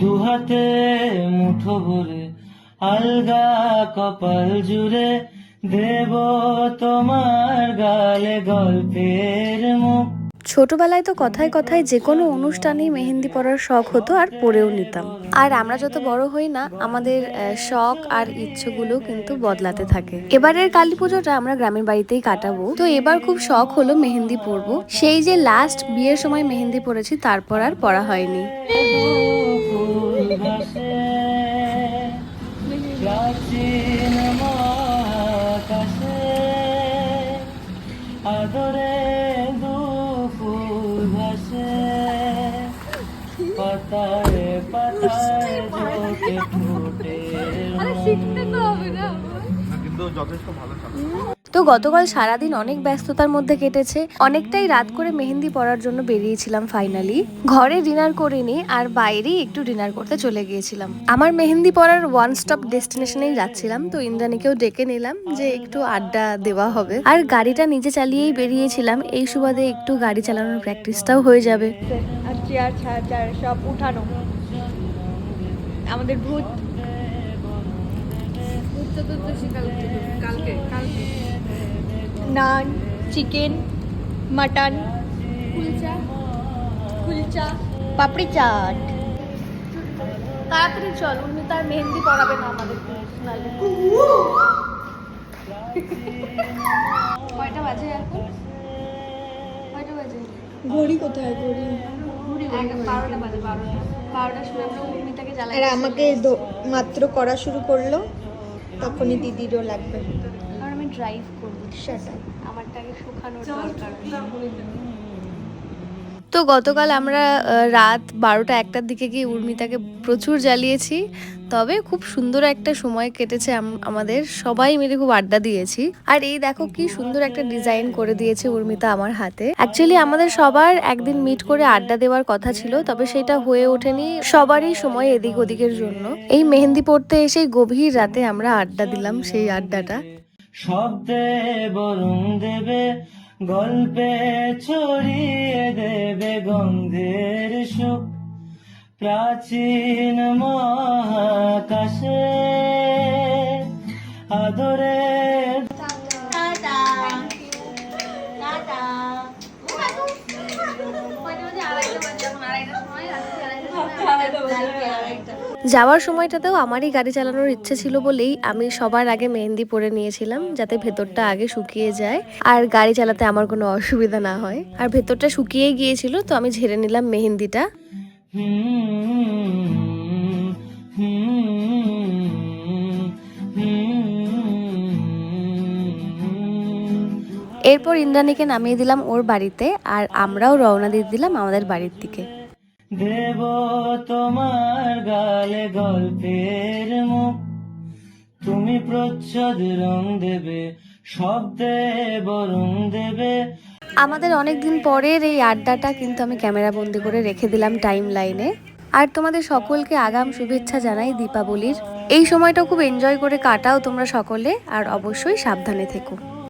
দুহাতে মুঠো ভরে, আলগা কপাল জুড়ে দেব তোমার গালে গল্পের মুখ। ছোটবেলায় তো কথায় কথায় যে কোনো অনুষ্ঠানেই মেহেন্দি পরার শখ হতো আর পরেও নিতাম। আর আমরা যত বড় হই না, আমাদের শখ আর ইচ্ছেগুলো কিন্তু বদলাতে থাকে। এবারের কালী পুজোটা আমরা গ্রামের বাড়িতেই কাটাবো। তো এবার খুব শখ হলো মেহেন্দি পরবো। সেই যে লাস্ট বিয়ের সময় মেহেন্দি পরেছি, তারপর আর পরা হয়নি। ভাসে প্রাচীন মহাকাশে আদরে দুপুর ভাসে। পাতায় পাতায় ঝোঁকে ফুটে কিন্তু যথেষ্ট ভালো তো গতকাল সারাদিন অনেক ব্যস্ততার মধ্যে কেটেছে। অনেকটাই রাত করে মেহেন্দি পরার জন্য বেরিয়েছিলাম ফাইনালি ঘরে ডিনার করে করিনি আর বাইরেই একটু ডিনার করতে চলে গিয়েছিলাম। আমার মেহেন্দি পরার ওয়ান স্টপ ডেস্টিনেশনেই যাচ্ছিলাম তো ইন্দ্রাণীকেও ডেকে নিলাম যে একটু আড্ডা দেওয়া হবে। আর গাড়িটা নিজে চালিয়েই বেরিয়েছিলাম এই সুবাদে একটু গাড়ি চালানোর প্র্যাকটিসটাও হয়ে যাবে। আর চেয়ার ছাড় চার সব উঠানো। আমাদের ভূত। Naan chicken mutton kulcha kulcha. পাপড়ি চাট। তাড়াতাড়ি চল উনি তার মেহেন্দি পরাবে না আমাদের কয়টা বাজে এখন? কয়টা বাজে? ঘড়ি কোথায় ঘড়ি? আমাকে মাত্র করা শুরু করল তখনই দিদিরও লাগবে। ড্রাইভ করব। সেটাই। আমারটাকে শুকানোর দরকার তো। গতকাল আমরা রাত বারোটা একটার দিকে গিয়ে উর্মিতাকে প্রচুর জ্বালিয়েছি। তবে খুব সুন্দর একটা সময় কেটেছে আমাদের। সবাই মিলে খুব আড্ডা দিয়েছি। আর এই দেখো কি সুন্দর একটা ডিজাইন করে দিয়েছে উর্মিতা আমার হাতে। অ্যাকচুয়ালি আমাদের সবার একদিন মিট করে আড্ডা দেওয়ার কথা ছিল তবে সেটা হয়ে ওঠেনি সবারই সময় এদিক ওদিকের জন্য। এই মেহেন্দি পড়তে এসে গভীর রাতে আমরা আড্ডা দিলাম সেই আড্ডাটা। শব্দে বরুণ দেবে গল্পে ছড়িয়ে দেবে গন্ধের সুখ। প্রাচীন মহাকাশে আদরে যাওয়ার সময়টাতেও আমারই গাড়ি চালানোর ইচ্ছে ছিল বলেই আমি সবার আগে মেহেন্দি পরে নিয়েছিলাম যাতে ভেতরটা আগে শুকিয়ে যায় আর গাড়ি চালাতে আমার কোনো অসুবিধা না হয় আর ভেতরটা শুকিয়ে গিয়েছিল, তো আমি ঝেড়ে নিলাম মেহেন্দিটা। এরপর ইন্দ্রাণীকে নামিয়ে দিলাম ওর বাড়িতে, আর আমরাও রওনা দিয়ে দিলাম আমাদের বাড়ির দিকে দেব তোমার গালে গল্পের মুখ। তুমি প্রচ্ছদ রং দেবে শব্দে বরং দেবে। আমাদের অনেক দিন পরের এই আড্ডাটা কিন্তু আমি ক্যামেরা বন্দি করে রেখে দিলাম টাইম লাইনে আর তোমাদের সকলকে আগাম শুভেচ্ছা জানাই দীপাবলির। এই সময়টা খুব এনজয় করে কাটাও তোমরা সকলে, আর অবশ্যই সাবধানে থেকো।